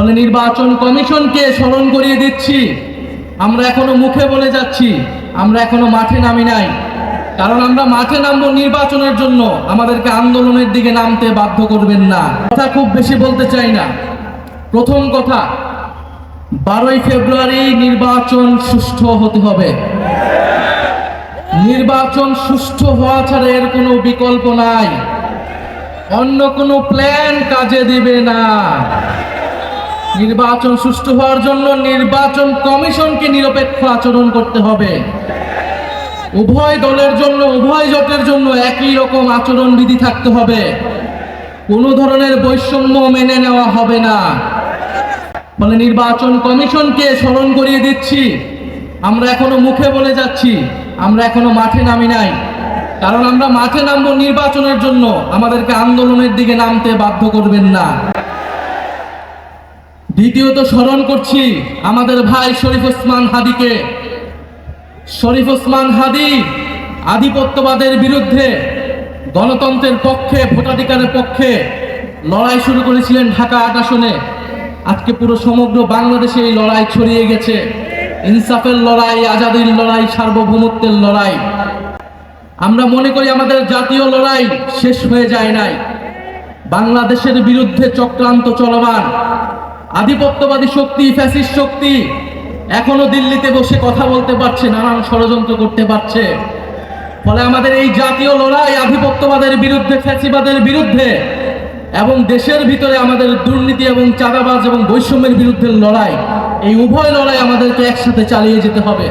ফলে নির্বাচন কমিশনকে স্মরণ করিয়ে দিচ্ছি। আমরা এখনও মুখে বলে যাচ্ছি, আমরা এখনও মাঠে নামি নাই। কারণ আমরা মাঠে নামবো নির্বাচনের জন্য, আমাদেরকে আন্দোলনের দিকে নামতে বাধ্য করবেন না। কথা খুব বেশি বলতে চাই না। প্রথম কথা, বারোই ফেব্রুয়ারি নির্বাচন সুষ্ঠু হতে হবে। নির্বাচন সুষ্ঠু হওয়া ছাড়া এর কোনো বিকল্প নাই। অন্য কোনো প্ল্যান কাজে দিবে না। নির্বাচন সুষ্ঠু হওয়ার জন্য নির্বাচন কমিশনকে নিরপেক্ষ আচরণ করতে হবে। উভয় দলের জন্য, উভয় জোটের জন্য একই রকম আচরণ বিধি থাকতে হবে। কোনো ধরনের বৈষম্য মেনে নেওয়া হবে না। ফলে নির্বাচন কমিশনকে স্মরণ করিয়ে দিচ্ছি, আমরা এখনও মুখে বলে যাচ্ছি, আমরা এখনও মাঠে নামি নাই। কারণ আমরা মাঠে নামবো নির্বাচনের জন্য, আমাদেরকে আন্দোলনের দিকে নামতে বাধ্য করবেন না। দ্বিতীয়ত স্মরণ করছি আমাদের ভাই শরীফ ওসমান হাদিকে। শরীফ ওসমান হাদি আধিপত্যবাদের বিরুদ্ধে গণতন্ত্রের পক্ষে, ভোটাধিকারের পক্ষে লড়াই শুরু করেছিলেন ঢাকা আসনে। আজকে পুরো সমগ্র বাংলাদেশে এই লড়াই ছড়িয়ে গেছে। ইনসাফের লড়াই, আজাদির লড়াই, সার্বভৌমত্বের লড়াই। আমরা মনে করি আমাদের জাতীয় লড়াই শেষ হয়ে যায় নাই। বাংলাদেশের বিরুদ্ধে চক্রান্ত চলমান। আধিপত্যবাদী শক্তি, ফ্যাসিস্ট শক্তি এখনও দিল্লিতে বসে কথা বলতে পারছে, নানান ষড়যন্ত্র করতে পারছে। ফলে আমাদের এই জাতীয় লড়াই আধিপত্যবাদের বিরুদ্ধে, ফ্যাসিবাদের বিরুদ্ধে এবং দেশের ভিতরে আমাদের দুর্নীতি এবং চাঁদাবাজ এবং বৈষম্যের বিরুদ্ধে লড়াই, এই উভয় লড়াই আমাদেরকে একসাথে চালিয়ে যেতে হবে।